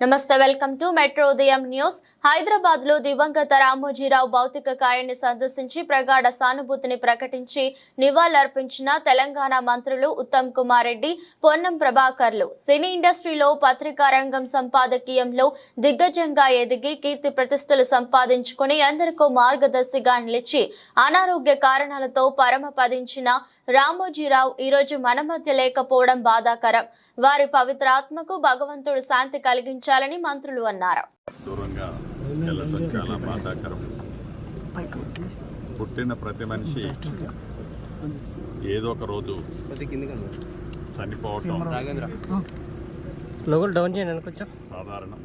నమస్తే welcome to metro Udayam news. హైదరాబాద్లో దివంగత రామోజీరావు భౌతిక కాయాన్ని సందర్శించి ప్రగాఢ సానుభూతిని ప్రకటించి నివాళులర్పించిన తెలంగాణ మంత్రులు ఉత్తమ్ కుమార్ రెడ్డి పొన్నం ప్రభాకర్లు. సినీ ఇండస్ట్రీలో పత్రికా రంగం సంపాదకీయంలో దిగ్గజంగా ఎదిగి కీర్తి ప్రతిష్టలు సంపాదించుకుని ఎందరికో మార్గదర్శిగా నిలిచి అనారోగ్య కారణాలతో పరమపదించిన రామోజీరావు ఈరోజు మన మధ్య లేకపోవడం బాధాకరం. వారి పవిత్ర ఆత్మకు భగవంతుడు శాంతి కలిగించాలని మంత్రులు అన్నారు. పుట్టిన ప్రతి మనిషి ఏదో ఒక రోజు చనిపోవటం డౌన్ చేయండి సాధారణం.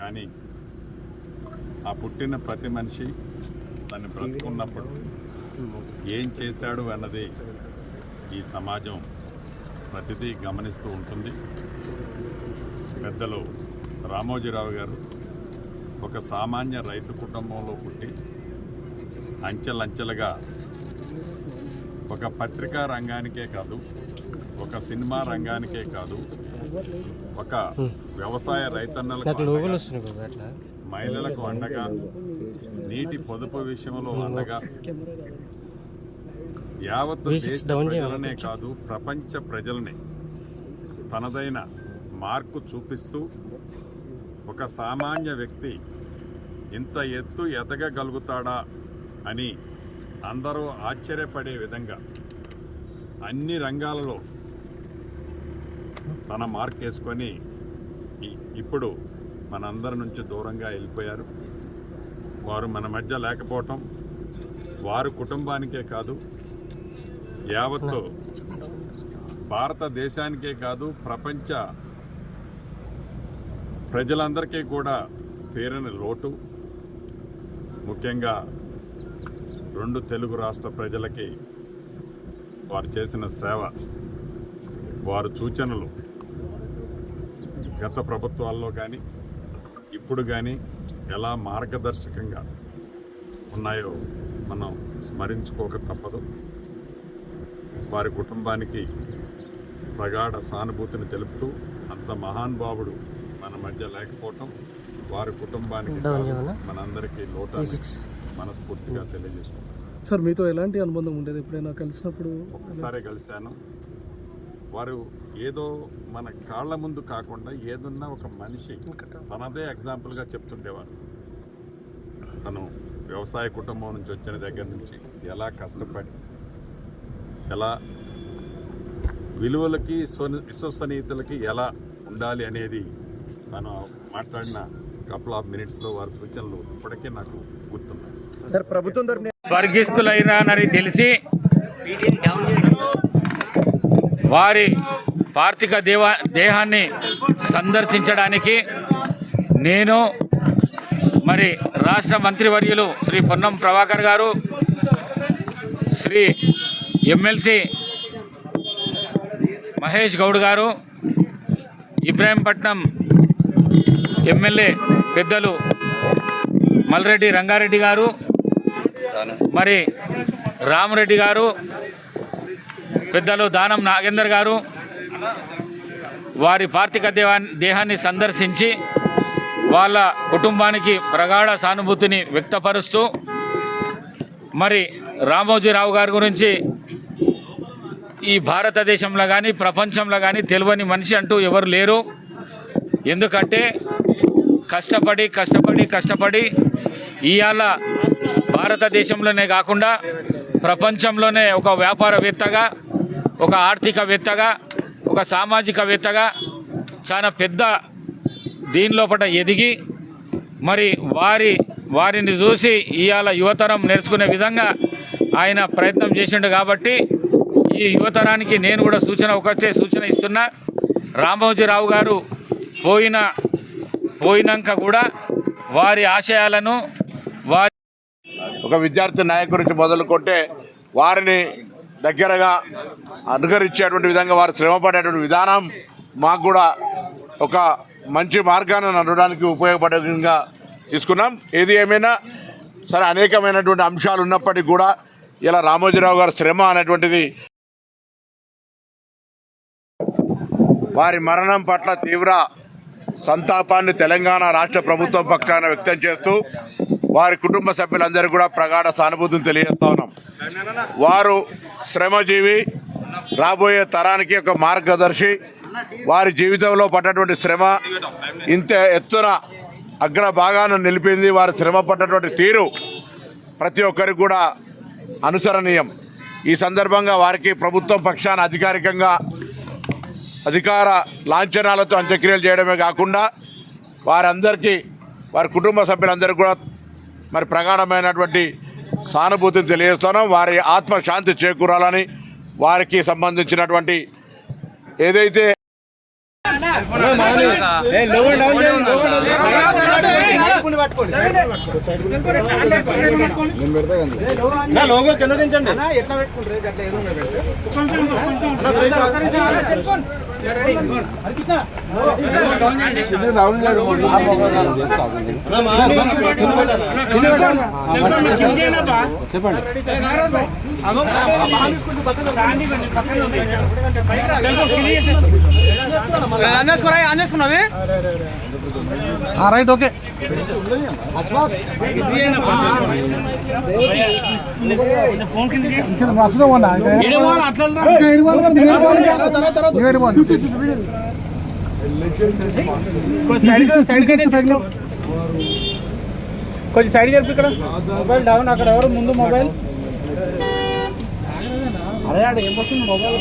కానీ ఆ పుట్టిన ప్రతి మనిషి తను బ్రతుకున్నప్పుడు ఏం చేశాడు అన్నది ఈ సమాజం ప్రతిదీ గమనిస్తూ ఉంటుంది. పెద్దలు రామోజీరావు గారు ఒక సామాన్య రైతు కుటుంబంలో పుట్టి అంచెలంచెలుగా ఒక పత్రికా రంగానికే కాదు ఒక సినిమా రంగానికే కాదు ఒక వ్యవసాయ రైతన్నలకు మహిళలకు అండగా నీటి పొదుపు విషయంలో అండగా యావత్ V6 దేశ. ప్రజలనే కాదు ప్రపంచ ప్రజల్ని తనదైన మార్కు చూపిస్తూ ఒక సామాన్య వ్యక్తి ఇంత ఎత్తు ఎదగగలుగుతాడా అని అందరూ ఆశ్చర్యపడే విధంగా అన్ని రంగాలలో తన మార్క్ వేసుకొని ఇప్పుడు మనందరి నుంచి దూరంగా వెళ్ళిపోయారు వారు మన మధ్య లేకపోవటం వారు కుటుంబానికే కాదు యావత్తు భారతదేశానికే కాదు ప్రపంచ ప్రజలందరికీ కూడా తీరని లోటు. ముఖ్యంగా రెండు తెలుగు రాష్ట్ర ప్రజలకి వారు చేసిన సేవ వారు సూచనలు గత ప్రభుత్వాల్లో కానీ ఇప్పుడు కానీ ఎలా మార్గదర్శకంగా ఉన్నాయో మనం స్మరించుకోక తప్పదు. వారి కుటుంబానికి ప్రగాఢ సానుభూతిని తెలుపుతూ అంత మహానుభావుడు మన మధ్య లేకపోవటం వారి కుటుంబానికి? మనందరికీ లోటాన్ని మనస్ఫూర్తిగా తెలియజేసుకుంటాం సార్ మీతో ఎలాంటి అనుబంధం ఉండేది? ఎప్పుడైనా కలిసినప్పుడు? ఒక్కసారి కలిశాను. వారు ఏదో మన కాళ్ళ ముందు కాకుండా ఏదున్నా ఒక మనిషి తనదే ఎగ్జాంపుల్గా చెప్తుండేవారు. తను వ్యవసాయ కుటుంబం నుంచి వచ్చిన దగ్గర నుంచి ఎలా కష్టపడి ఎలా విలువలకి స్వ- విశ్వసనీయతలకి ఎలా ఉండాలి అనేది తను మాట్లాడిన కపుల్ ఆఫ్ మినిట్స్లో వారి సూచనలు ఇప్పటికే నాకు గుర్తున్నాయి. స్వర్గిస్తులైనానని తెలిసి వారి పార్థిక దేవ దేహాన్ని సందర్శించడానికి నేను మరి రాష్ట్ర మంత్రివర్యులు శ్రీ పొన్నం ప్రభాకర్ గారు శ్రీ ఎమ్మెల్సీ మహేష్ గౌడ్ గారు ఇబ్రాహీంపట్నం ఎమ్మెల్యే పెద్దలు మల్రెడ్డి రంగారెడ్డి గారు మరి రామరెడ్డి గారు పెద్దలు దానం నాగేందర్ గారు వారి పార్థిక దేవా దేహాన్ని సందర్శించి వాళ్ళ కుటుంబానికి ప్రగాఢ సానుభూతిని వ్యక్తపరుస్తూ మరి రామోజీరావు గారి గురించి ఈ భారతదేశంలో కానీ ప్రపంచంలో కానీ తెలియని మనిషి అంటూ ఎవరు లేరు. ఎందుకంటే కష్టపడి కష్టపడి కష్టపడి ఇవాళ భారతదేశంలోనే కాకుండా ప్రపంచంలోనే ఒక వ్యాపారవేత్తగా ఒక ఆర్థికవేత్తగా ఒక సామాజికవేత్తగా చాలా పెద్ద దీని లోపల ఎదిగి మరి వారి వారిని చూసి ఇవాళ యువతరం నేర్చుకునే విధంగా ఆయన ప్రయత్నం చేసిండు కాబట్టి ఈ యువతరానికి నేను కూడా సూచన ఒకటే సూచన ఇస్తున్నా. రామోజీరావు గారు పోయిన పోయినాక కూడా వారి ఆశయాలను వారి ఒక విద్యార్థి నాయకుడి నుంచి మొదలుకొంటే వారిని దగ్గరగా అనుకరించేటువంటి విధంగా వారు శ్రమపడేటువంటి విధానం మాకు కూడా ఒక మంచి మార్గాన్ని నడవడానికి ఉపయోగపడే విధంగా తీసుకున్నాం. ఏది ఏమైనా సరే అనేకమైనటువంటి అంశాలు ఉన్నప్పటికీ కూడా ఇలా రామోజీరావు గారి శ్రమ అనేటువంటిది వారి మరణం పట్ల తీవ్ర సంతాపాన్ని తెలంగాణ రాష్ట్ర ప్రభుత్వం పక్షాన వ్యక్తం చేస్తూ వారి కుటుంబ సభ్యులందరూ కూడా ప్రగాఢ సానుభూతిని తెలియజేస్తా ఉన్నాం. వారు శ్రమజీవి రాబోయే తరానికి ఒక మార్గదర్శి. వారి జీవితంలో పడ్డటువంటి శ్రమ ఇంత ఎత్తున అగ్ర భాగాన్ని నిలిపింది. వారి శ్రమ పడ్డటువంటి తీరు ప్రతి ఒక్కరికి కూడా అనుసరణీయం. ఈ సందర్భంగా వారికి ప్రభుత్వం పక్షాన అధికారికంగా అధికార లాంఛనాలతో అంత్యక్రియలు చేయడమే కాకుండా వారందరికీ వారి కుటుంబ సభ్యులందరికీ కూడా మరి ప్రగాఢమైనటువంటి సానుభూతిని తెలియజేస్తున్నాం. వారి ఆత్మశాంతి చేకూరాలని వారికి సంబంధించినటువంటి ఏదైతే దించండి అందేసుకురా అందేసుకున్నది రైట్ ఓకే. కొంచెం సైడ్ జరిపి ఇక్కడ. మొబైల్ డౌన్ అక్కడ ఎవరు? ముందు మొబైల్ అదే ఏం వస్తుంది? మొబైల్